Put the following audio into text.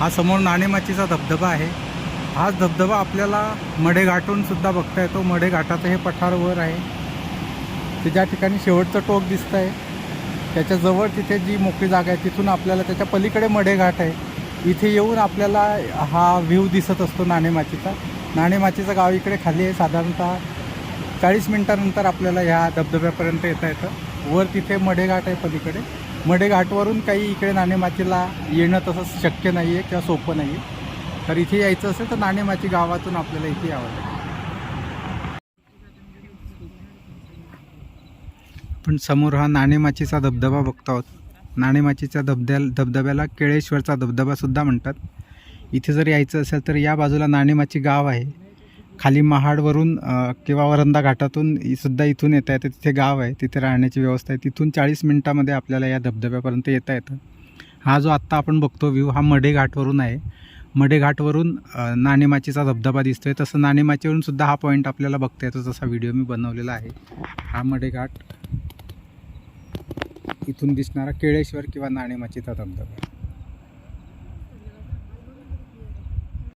हा समोर नाणेमाचीचा धबधबा आहे. हाच धबधबा आपल्याला मडे सुद्धा बघता येतो. मडे घाटाचं हे पठार वर आहे. ते ज्या ठिकाणी शेवटचं टोक दिसतं आहे त्याच्याजवळ तिथे जी मोकळी जागा आहे तिथून आपल्याला त्याच्या पलीकडे मडे घाट आहे. इथे येऊन आपल्याला हा व्ह्यू दिसत असतो नाणेमाचीचा. नाणेमाचीचं गाव इकडे खाली आहे. साधारणतः चाळीस मिनटानंतर आपल्याला ह्या धबधब्यापर्यंत येता येतं. वर तिथे मडेघाट आहे पलीकडे. मडेघाटवरून काही इकडे नाणेमाचीला येणं तसं शक्य नाही आहे किंवा सोपं नाही आहे तर इथे यायचं असेल तर नाणेमाची गावातून आपल्याला इथे यावं लागेल. पण समोर हा नाणेमाचीचा धबधबा बघतो आहोत. नाणेमाचीच्या धबध्या धबधब्याला केळेश्वरचा धबधबासुद्धा म्हणतात. इथे जर यायचं असेल तर या बाजूला नाणेमाची गाव आहे. खाली महाडवरून किंवा वरंदा घाटातून सुद्धा इथून येता येतं. तिथे गाव आहे तिथे राहण्याची व्यवस्था आहे. तिथून चाळीस मिनटामध्ये आपल्याला या धबधब्यापर्यंत येता येतं. हा जो आत्ता आपण बघतो व्ह्यू हा मडेघाटवरून आहे. मडेघाटवरून नाणेमाचीचा धबधबा दिसतोय. तसं नाणेमाचीवरून सुद्धा हा पॉईंट आपल्याला बघता येतो जसा व्हिडिओ मी बनवलेला आहे. हा मडेघाट इथून दिसणारा केळेश्वर किंवा नाणेमाचीचा धबधबा.